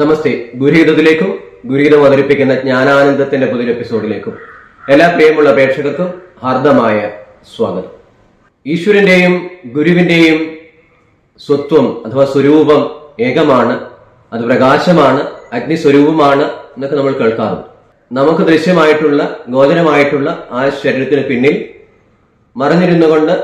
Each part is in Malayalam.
നമസ്തേ. ഗുരുഹിതത്തിലേക്കും ഗുരുഹിതം അവതരിപ്പിക്കുന്ന ജ്ഞാനാനന്ദത്തിന്റെ പുതിയ എപ്പിസോഡിലേക്കും എല്ലാ പ്രിയമുള്ള പ്രേക്ഷകർക്കും ഹാർദമായ സ്വാഗതം. ഈശ്വരന്റെയും ഗുരുവിന്റെയും സ്വത്വം അഥവാ സ്വരൂപം ഏകമാണ് അത് പ്രകാശമാണ് അഗ്നിസ്വരൂപമാണ് എന്നൊക്കെ നമ്മൾ കേൾക്കാറുണ്ട്. നമുക്ക് ദൃശ്യമായിട്ടുള്ള ഗോചരമായിട്ടുള്ള ആ ശരീരത്തിന് പിന്നിൽ മറഞ്ഞിരുന്നു കൊണ്ട്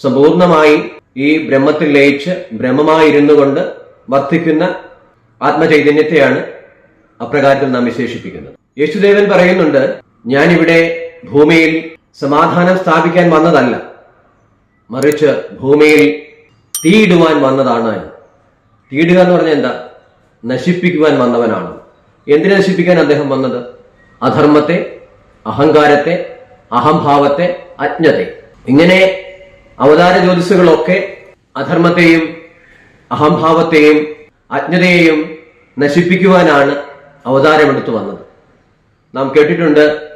സമ്പൂർണമായി ഈ ബ്രഹ്മത്തിൽ ലയിച്ച് ബ്രഹ്മമായിരുന്നു കൊണ്ട് വർദ്ധിക്കുന്ന ആത്മചൈതന്യത്തെയാണ് അപ്രകാരത്തിൽ നാം വിശേഷിപ്പിക്കുന്നത്. യേശുദേവൻ പറയുന്നുണ്ട് ഞാനിവിടെ ഭൂമിയിൽ സമാധാനം സ്ഥാപിക്കാൻ വന്നതല്ല മറിച്ച് ഭൂമിയിൽ തീയിടുവാൻ വന്നതാണ്. തീയിടുക എന്ന് പറഞ്ഞാൽ എന്താ? നശിപ്പിക്കുവാൻ വന്നവനാണ്. എന്തിനെ നശിപ്പിക്കാൻ അദ്ദേഹം വന്നത്? അധർമ്മത്തെ അഹങ്കാരത്തെ അഹംഭാവത്തെ അജ്ഞത്തെ. ഇങ്ങനെ അവതാര ജ്യോതിസുകളൊക്കെ അധർമ്മത്തെയും അഹംഭാവത്തെയും അജ്ഞതയെയും നശിപ്പിക്കുവാനാണ് അവതാരമെടുത്തു വന്നത്. നാം കേട്ടിട്ടുണ്ട്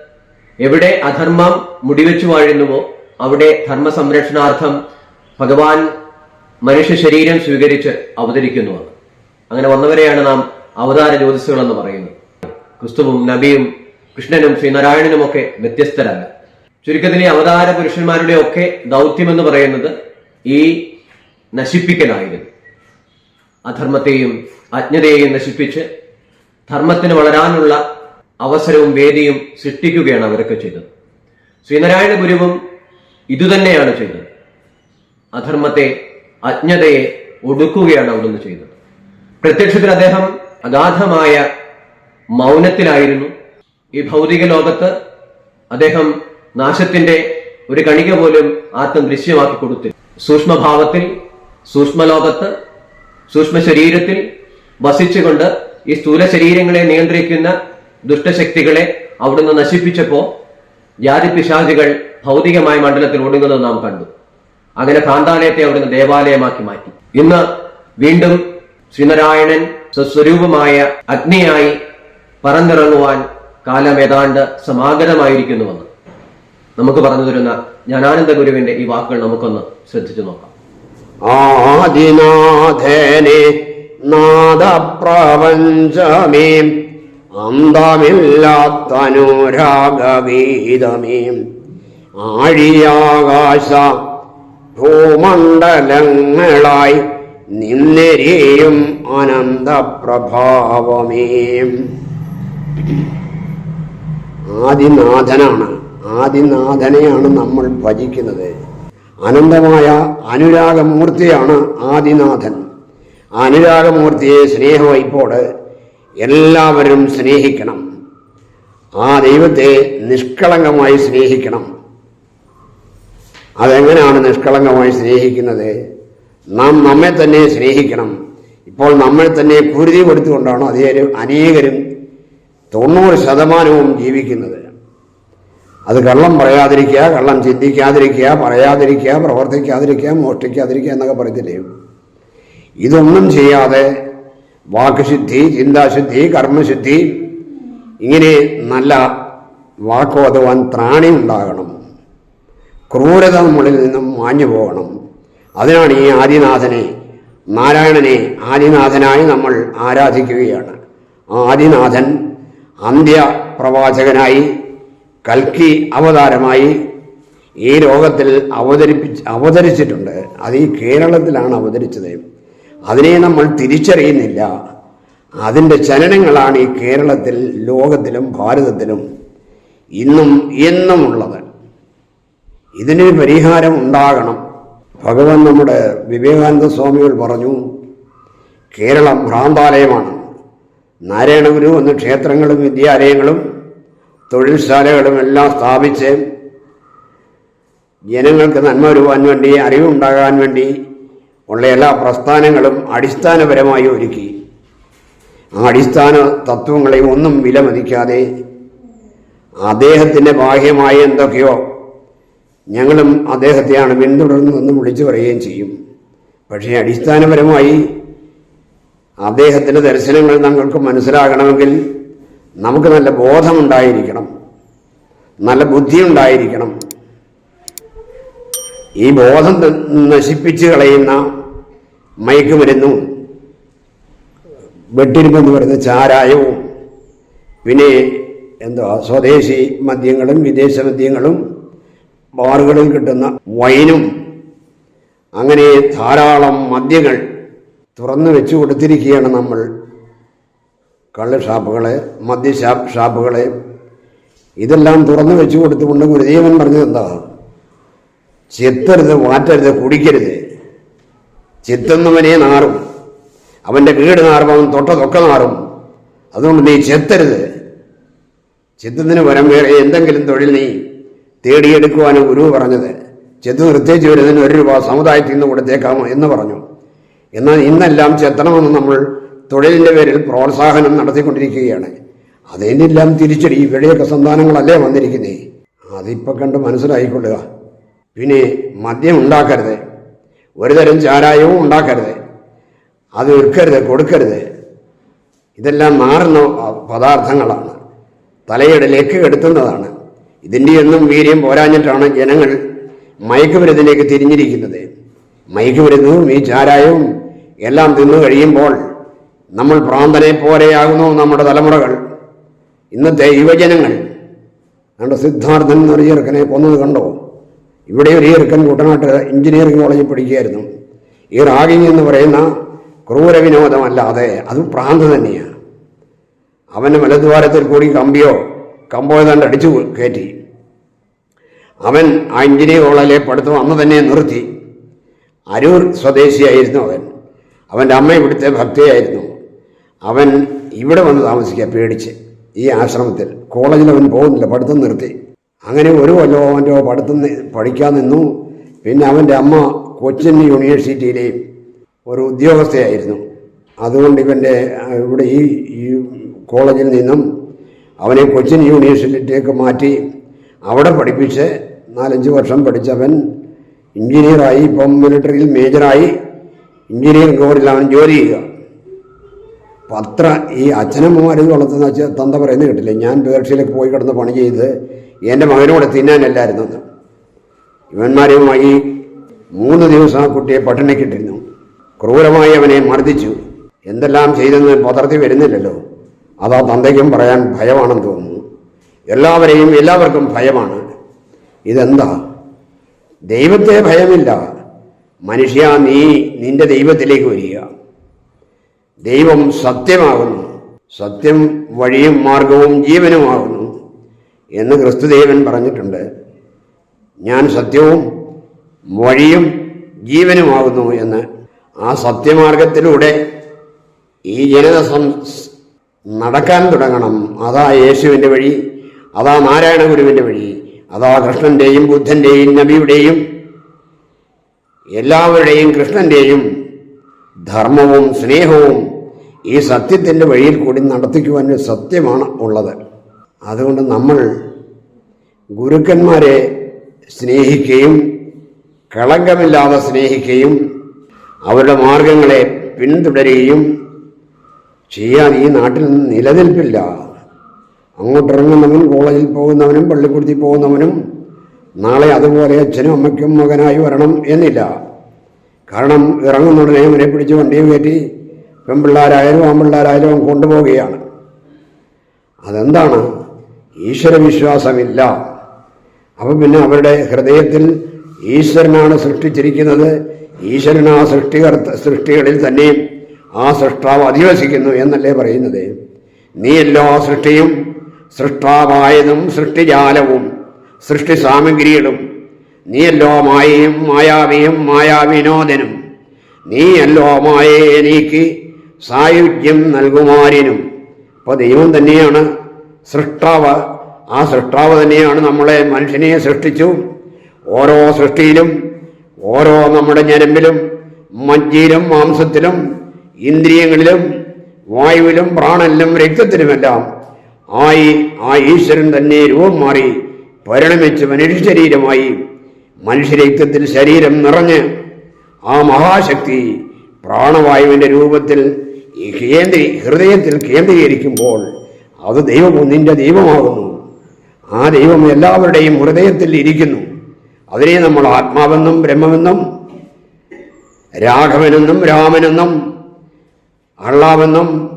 എവിടെ അധർമ്മം മുടിവെച്ചു വാഴുന്നുവോ അവിടെ ധർമ്മ സംരക്ഷണാർത്ഥം ഭഗവാൻ മനുഷ്യ ശരീരം സ്വീകരിച്ച് അവതരിക്കുന്നുവെന്ന്. അങ്ങനെ വന്നവരെയാണ് നാം അവതാര ജ്യോതിസുകൾ എന്ന് പറയുന്നത്. ക്രിസ്തുവും നബിയും കൃഷ്ണനും ശ്രീനാരായണനും ഒക്കെ വ്യത്യസ്തരല്ല. ചുരുക്കത്തിൽ ഈ അവതാര പുരുഷന്മാരുടെ ഒക്കെ ദൗത്യം എന്ന് പറയുന്നത് ഈ നശിപ്പിക്കലായിരുന്നു. അധർമ്മത്തെയും അജ്ഞതയെയും നശിപ്പിച്ച് ധർമ്മത്തിന് വളരാനുള്ള അവസരവും വേദിയും സൃഷ്ടിക്കുകയാണ് അവരൊക്കെ ചെയ്തത്. ശ്രീനാരായണ ഗുരുവും ഇതുതന്നെയാണ് ചെയ്തത്. അധർമ്മത്തെ അജ്ഞതയെ ഒടുക്കുകയാണ് അവിടുന്ന് ചെയ്തത്. പ്രത്യക്ഷത്തിൽ അദ്ദേഹം അഗാധമായ മൗനത്തിലായിരുന്നു. ഈ ഭൗതിക ലോകത്ത് അദ്ദേഹം നാശത്തിന്റെ ഒരു കണിക പോലും ആത്മം ദൃശ്യമാക്കി കൊടുത്തില്ല. സൂക്ഷ്മഭാവത്തിൽ സൂക്ഷ്മലോകത്ത് സൂക്ഷ്മ ശരീരത്തിൽ വസിച്ചുകൊണ്ട് ഈ സ്ഥൂല ശരീരങ്ങളെ നിയന്ത്രിക്കുന്ന ദുഷ്ടശക്തികളെ അവിടുന്ന് നശിപ്പിച്ചപ്പോ ജാതി പിശാചികൾ ഭൗതികമായ മണ്ഡലത്തിൽ ഒടുങ്ങുന്നത് നാം കണ്ടു. അങ്ങനെ കാന്താലയത്തെ അവിടുന്ന് ദേവാലയമാക്കി മാറ്റി. ഇന്ന് വീണ്ടും ശ്രീനാരായണൻ സ്വസ്വരൂപമായ അഗ്നിയായി പറന്നിറങ്ങുവാൻ കാലം ഏതാണ്ട് സമാഗതമായിരിക്കുന്നുവെന്ന് നമുക്ക് പറഞ്ഞു തരുന്ന ജ്ഞാനാനന്ദ ഗുരുവിന്റെ ഈ വാക്കുകൾ നമുക്കൊന്ന് ശ്രദ്ധിച്ചു നോക്കാം. ആദിനാഥനെ നാദപ്രപഞ്ചമേ അന്തമില്ലാത്തനുരാഗഗീതമേ ആഴിയാകാശ ഭൂമണ്ഡലങ്ങളായി നിന്നെരിയും അനന്തപ്രഭാവമേ. ആദിനാഥനാണ്. ആദിനാഥനെയാണ് നമ്മൾ ഭജിക്കുന്നത്. അനന്തമായ അനുരാഗമൂർത്തിയാണ് ആദിനാഥൻ. അനുരാഗമൂർത്തിയെ സ്നേഹവയ്പോട് എല്ലാവരും സ്നേഹിക്കണം. ആ ദൈവത്തെ നിഷ്കളങ്കമായി സ്നേഹിക്കണം. അതെങ്ങനെയാണ് നിഷ്കളങ്കമായി സ്നേഹിക്കുന്നത്? നാം നമ്മെ തന്നെ സ്നേഹിക്കണം. ഇപ്പോൾ നമ്മൾ തന്നെ കുരുതി കൊടുത്തുകൊണ്ടാണ് അതേ അനേകരും തൊണ്ണൂറ് ശതമാനവും ജീവിക്കുന്നത്. അത് കള്ളം പറയാതിരിക്കുക കള്ളം ചിന്തിക്കാതിരിക്കുക പറയാതിരിക്കുക പ്രവർത്തിക്കാതിരിക്കുക മോഷ്ടിക്കാതിരിക്കുക എന്നൊക്കെ പറയത്തില്ലേ? ഇതൊന്നും ചെയ്യാതെ വാക്കുശുദ്ധി ചിന്താശുദ്ധി കർമ്മശുദ്ധി ഇങ്ങനെ നല്ല വാക്കോ വാക്കോതുവാൻ ത്രാണി ഉണ്ടാകണം. ക്രൂരത നമ്മളിൽ നിന്നും മാഞ്ഞു പോകണം. അതിനാണ് ഈ ആദിനാഥനെ നാരായണനെ ആദിനാഥനായി നമ്മൾ ആരാധിക്കുകയാണ്. ആ ആദിനാഥൻ അന്ത്യപ്രവാചകനായി കൽക്കി അവതാരമായി ഈ ലോകത്തിൽ അവതരിപ്പിച്ച് അവതരിച്ചിട്ടുണ്ട്. അത് ഈ കേരളത്തിലാണ് അവതരിച്ചത്. അതിനെ നമ്മൾ തിരിച്ചറിയുന്നില്ല. അതിന്റെ ചലനങ്ങളാണ് ഈ കേരളത്തിൽ ലോകത്തിലും ഭാരതത്തിലും ഇന്നും എന്നും ഉള്ളത് ഇതിനൊരു പരിഹാരം ഉണ്ടാകണം. ഭഗവാൻ നമ്മുടെ വിവേകാനന്ദ സ്വാമികൾ പറഞ്ഞു കേരളം ഭ്രാന്താലയമാണ്. നാരായണഗുരു എന്ന ക്ഷേത്രങ്ങളും വിദ്യാലയങ്ങളും തൊഴിൽശാലകളും എല്ലാം സ്ഥാപിച്ച് ജനങ്ങൾക്ക് നന്മ വരുവാൻ വേണ്ടി അറിവുണ്ടാകാൻ വേണ്ടി ഉള്ള എല്ലാ പ്രസ്ഥാനങ്ങളും അടിസ്ഥാനപരമായി ഒരുക്കി. ആ അടിസ്ഥാന തത്വങ്ങളെ ഒന്നും വിലമതിക്കാതെ അദ്ദേഹത്തിന്റെ ബാഹ്യമായ എന്തൊക്കെയോ ഞങ്ങളും അദ്ദേഹത്തെയാണ് പിന്തുടർന്നതെന്ന് വിളിച്ചു പറയുകയും ചെയ്യും. പക്ഷേ അടിസ്ഥാനപരമായി അദ്ദേഹത്തിന്റെ ദർശനങ്ങൾ ഞങ്ങൾക്ക് മനസ്സിലാകണമെങ്കിൽ നമുക്ക് നല്ല ബോധമുണ്ടായിരിക്കണം. നല്ല ബുദ്ധി ഉണ്ടായിരിക്കണം ഈ ബോധം നശിപ്പിച്ച് കളയുന്ന മയക്കുമരുന്നും വെട്ടിരിപ്പെന്ന് പറയുന്ന ചാരായവും പിന്നെ എന്തോ സ്വദേശി മദ്യങ്ങളും വിദേശ മദ്യങ്ങളും ബാറുകളിൽ കിട്ടുന്ന വൈനും അങ്ങനെ ധാരാളം മദ്യങ്ങൾ തുറന്നു വെച്ചു കൊടുത്തിരിക്കുകയാണ് നമ്മൾ കള്ള് ഷാപ്പുകളെ മദ്യ ഷാപ്പ് ഷാപ്പുകളെ ഇതെല്ലാം തുറന്നു വെച്ചു കൊടുത്തുകൊണ്ട് ഗുരുദേവൻ പറഞ്ഞത് എന്താ? ചെത്തരുത് വാറ്റരുത് കുടിക്കരുത്. ചെത്തുന്നവനെ നാറും. അവന്റെ വീട് നാറും അവൻ തൊട്ടതൊക്കെ നാറും. അതുകൊണ്ട് നീ ചെത്തരുത്. ചെത്തുന്നതിന് വരം വേറെ എന്തെങ്കിലും തൊഴിൽ നീ തേടിയെടുക്കുവാണ് ഗുരു പറഞ്ഞത്. ചെത്ത് നിർത്തേച്ച് വരുന്നതിന് ഒരു രൂപ സമുദായത്തിൽ നിന്ന് കൊടുത്തേക്കാമോ എന്ന് പറഞ്ഞു. എന്നാൽ ഇന്നെല്ലാം ചെത്തണമെന്ന് നമ്മൾ തൊഴിലിന്റെ പേരിൽ പ്രോത്സാഹനം നടത്തിക്കൊണ്ടിരിക്കുകയാണ്. അതിനെല്ലാം തിരിച്ചടി ഇവിടെയൊക്കെ സന്താനങ്ങളല്ലേ വന്നിരിക്കുന്നേ? അതിപ്പോൾ കണ്ട് മനസ്സിലായിക്കൊള്ളുക. പിന്നെ മദ്യം ഉണ്ടാക്കരുത്. ഒരു തരം ചാരായവും ഉണ്ടാക്കരുത്. അത് വിൽക്കരുത് കൊടുക്കരുത്. ഇതെല്ലാം മാറുന്ന പദാർത്ഥങ്ങളാണ്. തലയുടെ ലെക്ക് കെടുത്തുന്നതാണ്. ഇതിന്റെ ഒന്നും വീര്യം പോരാഞ്ഞിട്ടാണ് ജനങ്ങൾ മയക്കുമരുന്നിലേക്ക് തിരിഞ്ഞിരിക്കുന്നത്. മയക്കുമരുന്നും ഈ ചാരായവും എല്ലാം തിന്നു കഴിയുമ്പോൾ നമ്മൾ പ്രാന്തനെ പോലെയാകുന്നു നമ്മുടെ തലമുറകൾ. ഇന്നത്തെ യുവജനങ്ങൾ നമ്മുടെ സിദ്ധാർത്ഥൻ എന്നൊരു ചെറുക്കനെ കൊന്നത് കണ്ടോ? ഇവിടെ ഒരു ചെറുക്കൻ കുട്ടനാട്ട് എഞ്ചിനീയറിംഗ് കോളേജിൽ പഠിക്കുകയായിരുന്നു. ഈ റാഗിങ് എന്ന് പറയുന്ന ക്രൂര വിനോദമല്ലാതെ അത് പ്രാന്ത് തന്നെയാണ് അവന്റെ മലദ്വാരത്തിൽ കൂടി കമ്പിയോ കമ്പോ ഏതാണ്ട് അടിച്ചു കയറ്റി. അവൻ ആ എഞ്ചിനീയർ കോളേജിലെ പഠിത്തം അന്ന് തന്നെ നിർത്തി. അരൂർ സ്വദേശിയായിരുന്നു അവൻ. അവന്റെ അമ്മ ഇവിടുത്തെ ഭക്തിയായിരുന്നു. അവൻ ഇവിടെ വന്ന് താമസിക്കുക പേടിച്ച്. ഈ ആശ്രമത്തിൽ. കോളേജിൽ അവൻ പോകുന്നില്ല പഠിത്തം നിർത്തി. അങ്ങനെ ഒരു കൊല്ലമോ അവന്റെ പഠിത്തം പഠിക്കാൻ നിന്നു. പിന്നെ അവന്റെ അമ്മ കൊച്ചിൻ യൂണിവേഴ്സിറ്റിയിലെ ഒരു ഉദ്യോഗസ്ഥയായിരുന്നു. അതുകൊണ്ട് ഇവന്റെ ഇവിടെ ഈ കോളേജിൽ നിന്നും അവനെ കൊച്ചിൻ യൂണിവേഴ്സിറ്റിയിലേക്ക് മാറ്റി അവിടെ പഠിപ്പിച്ച് നാലഞ്ച് വർഷം പഠിച്ചവൻ എഞ്ചിനീയറായി ഇപ്പം മിലിറ്ററിയിൽ മേജറായി എഞ്ചിനീയറിംഗ് അവൻ ജോലി ചെയ്യുക. പത്ര ഈ അച്ഛനമ്മമാർ വളർത്തുന്ന അച്ഛൻ തന്ത പറയുന്നത് കേട്ടില്ല? ഞാൻ പേർഷ്യയിലേക്ക് പോയി കിടന്ന് പണി ചെയ്ത് എന്റെ മകനോട് തിന്നാനല്ലായിരുന്നു. എന്ന് ഇവന്മാരുമായി മൂന്ന് ദിവസം ആ കുട്ടിയെ പട്ടിണിക്കിട്ടിരുന്നു ക്രൂരമായി അവനെ മർദ്ദിച്ചു. എന്തെല്ലാം ചെയ്തെന്ന് പത്രത്തിൽ വരുന്നില്ലല്ലോ. അതാ തന്തയ്ക്കും പറയാൻ ഭയമാണെന്ന് തോന്നുന്നു. എല്ലാവരെയും എല്ലാവർക്കും ഭയമാണ്. ഇതെന്താ? ദൈവത്തെ ഭയമില്ല. മനുഷ്യ നീ നിന്റെ ദൈവത്തിലേക്ക് വരിക. ദൈവം സത്യമാകുന്നു. സത്യം വഴിയും മാർഗവും ജീവനുമാകുന്നു എന്ന് ക്രിസ്തുദേവൻ പറഞ്ഞിട്ടുണ്ട്. ഞാൻ സത്യവും വഴിയും ജീവനുമാകുന്നു എന്ന്. ആ സത്യമാർഗത്തിലൂടെ ഈ ജനത നടക്കാൻ തുടങ്ങണം. അതാ യേശുവിന്റെ വഴി അതാ നാരായണ ഗുരുവിന്റെ വഴി അതാ കൃഷ്ണന്റെയും ബുദ്ധന്റെയും നബിയുടെയും എല്ലാവരുടെയും കൃഷ്ണന്റെയും ധർമ്മവും സ്നേഹവും ഈ സത്യത്തിന്റെ വഴിയിൽ കൂടി നടത്തിക്കുവാൻ ഒരു സത്യമാണ് ഉള്ളത്. അതുകൊണ്ട് നമ്മൾ ഗുരുക്കന്മാരെ സ്നേഹിക്കുകയും കളങ്കമില്ലാതെ സ്നേഹിക്കുകയും അവരുടെ മാർഗങ്ങളെ പിന്തുടരുകയും ചെയ്യാൻ ഈ നാട്ടിൽ നിലനിൽപ്പില്ല. അങ്ങോട്ടിറങ്ങുന്നവനും കോളേജിൽ പോകുന്നവനും പള്ളിക്കൂടത്തിൽ പോകുന്നവനും നാളെ അതുപോലെ അച്ഛനും അമ്മയ്ക്കും മകനായി വരണം എന്നില്ല. കാരണം ഇറങ്ങുന്നുടനെ അവനെ പിടിച്ച് വണ്ടിയും കയറ്റി പെൺപിള്ളാരായാലും ആൺപിള്ളാരായാലും കൊണ്ടുപോവുകയാണ്. അതെന്താണ്? ഈശ്വരവിശ്വാസമില്ല. അപ്പം പിന്നെ അവരുടെ ഹൃദയത്തിൽ ഈശ്വരനാണ് സൃഷ്ടിച്ചിരിക്കുന്നത്. ഈശ്വരൻ ആ സൃഷ്ടികർത്ത സൃഷ്ടികളിൽ തന്നെയും ആ സൃഷ്ടാവ് അധിവസിക്കുന്നു എന്നല്ലേ പറയുന്നത്? നീ എല്ലാ സൃഷ്ടിയും സൃഷ്ടാവായതും സൃഷ്ടിജാലവും സൃഷ്ടി സാമഗ്രികളും നീയല്ലോ മായയും മായാവിയും മായാവിനോദനും. നീയല്ലോ മായയെ നീക്കി സായുജ്യം നൽകുമാരിനും. അപ്പോൾ ദൈവം തന്നെയാണ് സൃഷ്ടാവ്. ആ സൃഷ്ടാവ് തന്നെയാണ് നമ്മളെ മനുഷ്യനെ സൃഷ്ടിച്ചു. ഓരോ സൃഷ്ടിയിലും ഓരോ നമ്മുടെ ഞരമ്പിലും മജ്ജയിലും മാംസത്തിലും ഇന്ദ്രിയങ്ങളിലും വായുവിലും പ്രാണനിലും രക്തത്തിലുമെല്ലാം ആയി ആ ഈശ്വരൻ തന്നെ രൂപം മാറി പരിണമിച്ച് മനുഷ്യ ശരീരമായി മനുഷ്യരക്തത്തിൽ ശരീരം നിറഞ്ഞ് ആ മഹാശക്തി പ്രാണവായുവിന്റെ രൂപത്തിൽ കേന്ദ്രീ ഹൃദയത്തിൽ കേന്ദ്രീകരിക്കുമ്പോൾ അത് ദൈവം നിന്റെ ദൈവമാകുന്നു. ആ ദൈവം എല്ലാവരുടെയും ഹൃദയത്തിൽ ഇരിക്കുന്നു. അതിനെ നമ്മൾ ആത്മാവെന്നും ബ്രഹ്മമെന്നും രാഘവനെന്നും രാമനെന്നും അള്ളാവെന്നും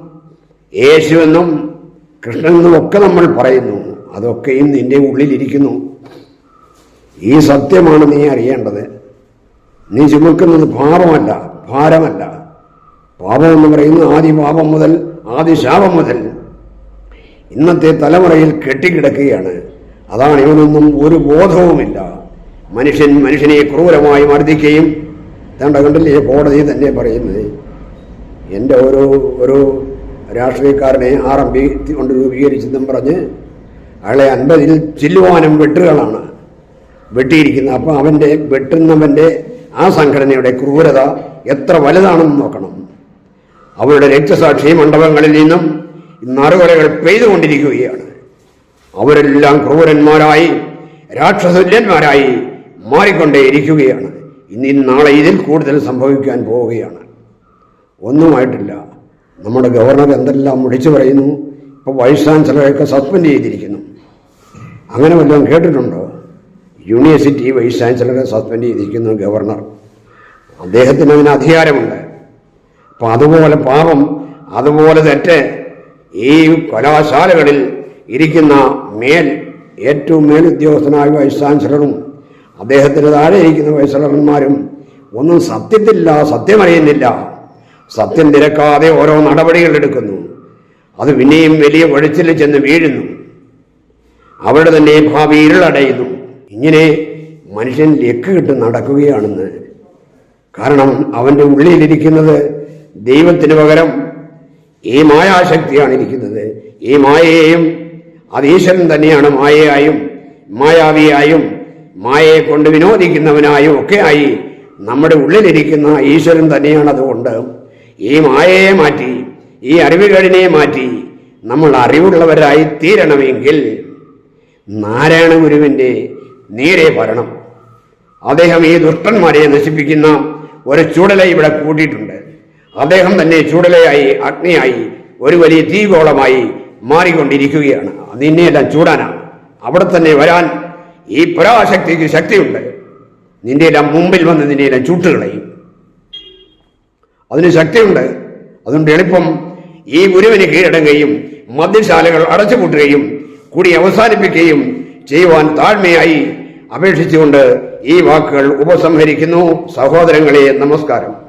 യേശുവെന്നും കൃഷ്ണനെന്നും ഒക്കെ നമ്മൾ പറയുന്നു. അതൊക്കെയും നിന്റെ ഉള്ളിലിരിക്കുന്നു ഈ സത്യമാണ് നീ അറിയേണ്ടത്. നീ ചുമക്കുന്നത് ഭാരമല്ല ഭാരമല്ല. പാപം എന്ന് പറയുന്നത് ആദ്യ പാപം മുതൽ ആദ്യ ശാപം മുതൽ ഇന്നത്തെ തലമുറയിൽ കെട്ടിക്കിടക്കുകയാണ്. അതാണ് ഇവനൊന്നും ഒരു ബോധവുമില്ല. മനുഷ്യൻ മനുഷ്യനെ ക്രൂരമായി മർദ്ദിക്കുകയും തേണ്ട കണ്ടില്ലേ കോടതി തന്നെ പറയുന്നത്? എന്റെ ഒരു ഒരു രാഷ്ട്രീയക്കാരനെ ആർ എം പി കൊണ്ട് രൂപീകരിച്ചെന്നും പറഞ്ഞ് അയാളെ അൻപതിൽ ചില്ലുവാനും വെട്ടുകളാണ് വെട്ടിയിരിക്കുന്നത്. അപ്പോൾ അവന്റെ വെട്ടുന്നവന്റെ ആ സംഘടനയുടെ ക്രൂരത എത്ര വലുതാണെന്ന് നോക്കണം. അവരുടെ രക്തസാക്ഷി മണ്ഡപങ്ങളിൽ നിന്നും നറുകൊലകൾ പെയ്തുകൊണ്ടിരിക്കുകയാണ്. അവരെല്ലാം ക്രൂരന്മാരായി രാക്ഷസന്മാരായി മാറിക്കൊണ്ടേയിരിക്കുകയാണ്. ഇനി നാളെ ഇതിൽ കൂടുതൽ സംഭവിക്കാൻ പോവുകയാണ്. ഒന്നുമായിട്ടില്ല. നമ്മുടെ ഗവർണർ എന്തെല്ലാം വിളിച്ചു പറയുന്നു? ഇപ്പോൾ വൈസ് ചാൻസലറെയൊക്കെ സസ്പെൻഡ് ചെയ്തിരിക്കുന്നു. അങ്ങനെ വല്ലതും കേട്ടിട്ടുണ്ടോ? യൂണിവേഴ്സിറ്റി വൈസ് ചാൻസലറെ സസ്പെൻഡ് ചെയ്തിരിക്കുന്നു ഗവർണർ. അദ്ദേഹത്തിന് അതിന് അധികാരമുണ്ട്. അപ്പം അതുപോലെ പാപം അതുപോലെ തെറ്റ് ഈ കലാശാലകളിൽ ഇരിക്കുന്ന മേൽ ഏറ്റവും മേലുദ്യോഗസ്ഥനായ വൈസ് ചാൻസലറും അദ്ദേഹത്തിന് താഴെ ഇരിക്കുന്ന വൈസ് ചാൻസലർമാരും ഒന്നും സത്യത്തില്ല സത്യമറിയുന്നില്ല. സത്യം തിരക്കാതെ ഓരോ നടപടികൾ എടുക്കുന്നു. അത് പിന്നെയും വലിയ ഒഴിച്ചിൽ ചെന്ന് വീഴുന്നു. അവരുടെ തന്നെ ഭാവി ഇരുളടയുന്നു. ഇങ്ങനെ മനുഷ്യൻ ലക്ക് കിട്ട് നടക്കുകയാണെന്ന്. കാരണം അവന്റെ ഉള്ളിലിരിക്കുന്നത് ദൈവത്തിന് പകരം ഈ മായാശക്തിയാണ് ഇരിക്കുന്നത് ഈ മായയെയും അത് ഈശ്വരൻ തന്നെയാണ് മായയായും മായാവിയായും മായയെ കൊണ്ട് വിനോദിക്കുന്നവനായും ഒക്കെ ആയി നമ്മുടെ ഉള്ളിലിരിക്കുന്ന ഈശ്വരൻ തന്നെയാണ് അതുകൊണ്ട് ഈ മായയെ മാറ്റി ഈ അറിവുകളിനെ മാറ്റി നമ്മൾ അറിവുള്ളവരായി തീരണമെങ്കിൽ നാരായണ ഗുരുവിന്റെ നേരെ വരണം. അദ്ദേഹം ഈ ദുഷ്ടന്മാരെ നശിപ്പിക്കുന്ന ഒരു ചൂടല ഇവിടെ കൂട്ടിയിട്ടുണ്ട്. അദ്ദേഹം തന്നെ ചൂടലയായി അഗ്നിയായി ഒരു വലിയ തീഗോളമായി മാറിക്കൊണ്ടിരിക്കുകയാണ്. നിന്നെയെല്ലാം ചൂടാനാണ്. അവിടെ തന്നെ വരാൻ ഈ പരാശക്തിക്ക് ശക്തിയുണ്ട്. നിന്റെ എല്ലാം മുമ്പിൽ വന്ന് നിന്റെ എല്ലാം ചൂട്ടുകളയും. അതിന് ശക്തിയുണ്ട്. അതുകൊണ്ട് എളുപ്പം ഈ ഗുരുവിന് കീഴടങ്ങുകയും മദ്യശാലകൾ അടച്ചുപൂട്ടുകയും കൂടി അവസാനിപ്പിക്കുകയും ചെയ്യുവാൻ താഴ്മയായി അപേക്ഷിച്ചുകൊണ്ട് ഈ വാക്കുകൾ ഉപസംഹരിക്കുന്നു. സഹോദരങ്ങളെ നമസ്കാരം.